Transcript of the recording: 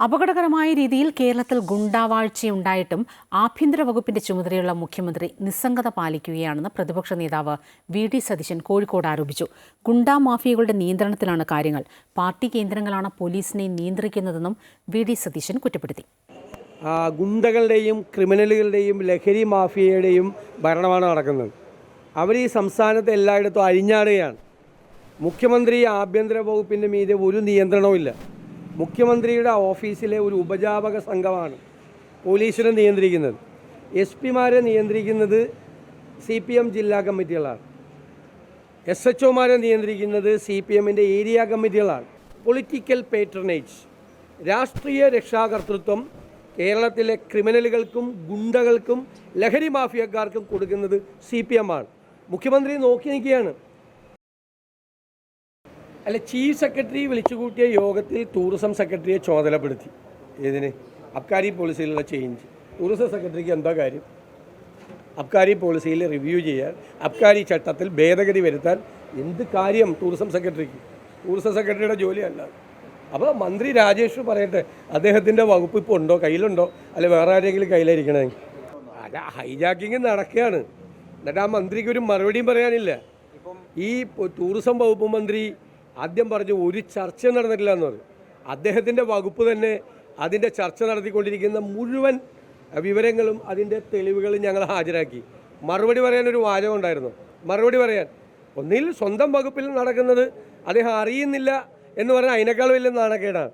അപകടകരമായ രീതിയിൽ കേരളത്തിൽ ഗുണ്ടാവാഴ്ചയുണ്ടായിട്ടും ആഭ്യന്തര വകുപ്പിന്റെ ചുമതലയുള്ള മുഖ്യമന്ത്രി നിസ്സംഗത പാലിക്കുകയാണെന്ന് പ്രതിപക്ഷ നേതാവ് വി ഡി സതീശൻ കോഴിക്കോട് ആരോപിച്ചു. ഗുണ്ടാ മാഫിയകളുടെ നിയന്ത്രണത്തിലാണ് കാര്യങ്ങൾ. പാർട്ടി കേന്ദ്രങ്ങളാണ് പോലീസിനെ നിയന്ത്രിക്കുന്നതെന്നും വി ഡി സതീശൻ കുറ്റപ്പെടുത്തി. ഗുണ്ടകളുടെയും ക്രിമിനലുകളുടെയും ലഹരി മാഫിയയുടെയും ഭരണമാണ് നടക്കുന്നത്. അവർ ഈ സംസ്ഥാനത്ത് എല്ലായിടത്തും അഴിഞ്ഞാടുകയാണ്. മുഖ്യമന്ത്രി ആഭ്യന്തര വകുപ്പിന്റെ മീതെ ഒരു നിയന്ത്രണവുമില്ല. മുഖ്യമന്ത്രിയുടെ ഓഫീസിലെ ഒരു ഉപജാപക സംഘമാണ് പോലീസിനെ നിയന്ത്രിക്കുന്നത്. എസ് പിമാരെ നിയന്ത്രിക്കുന്നത് സി പി എം ജില്ലാ കമ്മിറ്റികളാണ്. എസ് എച്ച് ഒമാരെ നിയന്ത്രിക്കുന്നത് സി പി എമ്മിന്റെ ഏരിയ കമ്മിറ്റികളാണ്. പൊളിറ്റിക്കൽ പേറ്റർനേജ് രാഷ്ട്രീയ രക്ഷാകർതൃത്വം കേരളത്തിലെ ക്രിമിനലുകൾക്കും ഗുണ്ടകൾക്കും ലഹരി മാഫിയക്കാർക്കും കൊടുക്കുന്നത് സി പി എം ആണ്. മുഖ്യമന്ത്രി നോക്കി നിൽക്കുകയാണ്. അല്ല ചീഫ് സെക്രട്ടറി വിളിച്ചുകൂട്ടിയ യോഗത്തിൽ ടൂറിസം സെക്രട്ടറിയെ ചുമതലപ്പെടുത്തി. ഏതിന്? അബ്കാരി പോളിസിയിലുള്ള ചേഞ്ച് ടൂറിസം സെക്രട്ടറിക്ക് എന്താ കാര്യം? അബ്കാരി പോളിസിയിൽ റിവ്യൂ ചെയ്യാൻ അബ്കാരി ചട്ടത്തിൽ ഭേദഗതി വരുത്താൻ എന്ത് കാര്യം ടൂറിസം സെക്രട്ടറിക്ക്? ടൂറിസം സെക്രട്ടറിയുടെ ജോലിയല്ല. അപ്പോൾ മന്ത്രി രാജേഷ് പറയട്ടെ അദ്ദേഹത്തിന്റെ വകുപ്പ് ഇപ്പോൾ ഉണ്ടോ? കയ്യിലുണ്ടോ? അല്ലെ വേറെ ആരെങ്കിലും കയ്യിലായിരിക്കണേ? അല്ല ഹൈജാക്കിങ് നടക്കുകയാണ്. എന്നിട്ട് ആ മന്ത്രിക്ക് ഒരു മറുപടിയും പറയാനില്ല. ഈ ടൂറിസം വകുപ്പ് മന്ത്രി ആദ്യം പറഞ്ഞു ഒരു ചർച്ച നടന്നിട്ടില്ല എന്ന് പറഞ്ഞു. അദ്ദേഹത്തിന്റെ വകുപ്പ് തന്നെ അതിന്റെ ചർച്ച നടത്തിക്കൊണ്ടിരിക്കുന്ന മുഴുവൻ വിവരങ്ങളും അതിന്റെ തെളിവുകളും ഞങ്ങൾ ഹാജരാക്കി. മറുപടി പറയാൻ ഒരു വാചകം ഉണ്ടായിരുന്നു. മറുപടി പറയാൻ ഒന്നിൽ സ്വന്തം വകുപ്പിൽ നടക്കുന്നത് അദ്ദേഹം അറിയുന്നില്ല എന്ന് പറഞ്ഞാൽ അതിനേക്കാൾ വലിയ നാണക്കേടാണ്.